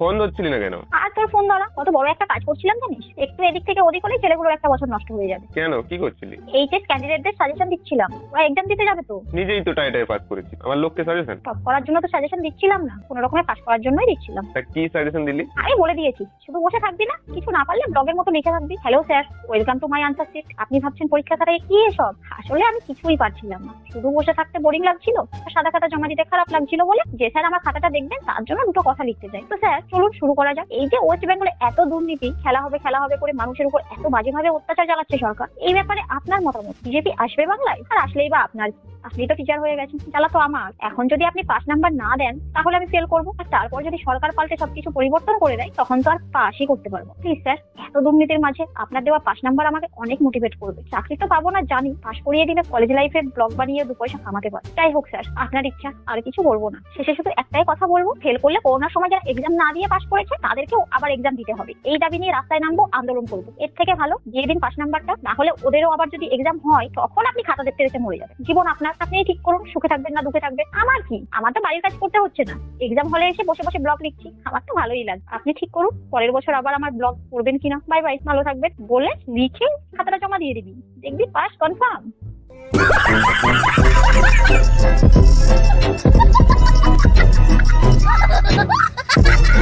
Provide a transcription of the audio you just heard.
Phone ধরছিলি না কেন আর তোর ফোন ধরা। কত বড় একটা কাজ করছিলাম জানিস? একটু এদিক থেকে ওদিক হলেই ছেলেগুলোর একটা বছর নষ্ট হয়ে যাবে। কেন? কি করছিলি? এইচএস ক্যান্ডিডেটদের সাজেশন দিচ্ছিলাম। ওরা এক্সাম দিতে যাবে তো। নিজেই তো টাইটাই পাস করেছি আমার লোককে সাজেশন টপ করার জন্য তো সাজেশন দিচ্ছিলাম না। কোনো রকমের পাস করার জন্যই দিচ্ছিলাম। তা কি সাজেশন দিলি? আমি বলে দিয়েছি। শুধু বসে থাকবি না কিছু না পারলে ব্লগের মতো লিখে থাকবি। Hello sir welcome to my answer sheet আপনি ভাবছেন পরীক্ষা খাতায় কি এসব? আসলে আমি কিছুই পারছিলাম না। শুধু বসে থাকতে বোরিং লাগছিল আর সাদা খাতা জমা দিতে খারাপ লাগছিল বলে যে স্যার আমার খাতাটা দেখবেন তার জন্য দুটো কথা লিখতে চাই। তো স্যার চলুন শুরু করা যাক। এই যে ওয়েস্ট বেঙ্গলে এত দুর্নীতি, খেলা হবে খেলা হবে করে মানুষের উপর এত বাজেভাবে অত্যাচার চালাচ্ছে সরকার। এই ব্যাপারে আপনার মতামত? বিজেপি আসবে বাংলায়? আর আসলেই বা আপনার? আপনি তো টিচার হয়ে গেছেন জ্বালা তো আমার। এখন যদি আপনি পাস নাম্বার না দেন, তাহলে আমি ফেল করব। আর তারপর যদি সরকার পাল্টে সবকিছু পরিবর্তন করে দেয়, তখন তো আর পাসই করতে পারব। প্লিজ স্যার এত দুর্নীতির মাঝে আপনার দেওয়া পাস নাম্বার আমাকে অনেক মোটিভেট করবে। চাকরি তো পাবো না, জানি। পাস করিয়ে দিলে কলেজ লাইফে ব্লগ বানিয়ে দু পয়সা কামাতে পারে যাই হোক স্যার আপনার ইচ্ছা, আর কিছু বলব না। শেষে শুধু একটাই কথা বলব ফেল করলে করোনার সময় যারা এক্সাম না দিয়ে পাস করেছে, তাদেরকেও আবার এক্সাম দিতে হবে। এই দাবি নিয়ে রাস্তায় নামবো, আন্দোলন করব। এর থেকে ভালো দিয়ে দিন পাস নাম্বারটা না হলে ওদেরও আবার যদি এক্সাম হয়, তখন আপনি খাতা দেখতে দেখতে মরে যাবেন। জীবন আপনার না আপনি ঠিক করুন, সুখে থাকবেন না, দুঃখে থাকবেন। আমার কি? আমার তো বাড়ির কাজ করতে হচ্ছে না। এক্সাম হলে এসে বসে বসে ব্লগ লিখছি। আমার তো ভালোই লাগবে আপনি ঠিক করুন, পরের বছর আবার আমার ব্লগ করবেন কিনা। বাই বাই ভালো থাকবেন। বলে লিখে খাতাটা জমা দিয়ে দিবি। দেখবি pass confirm Ha ha ha ha!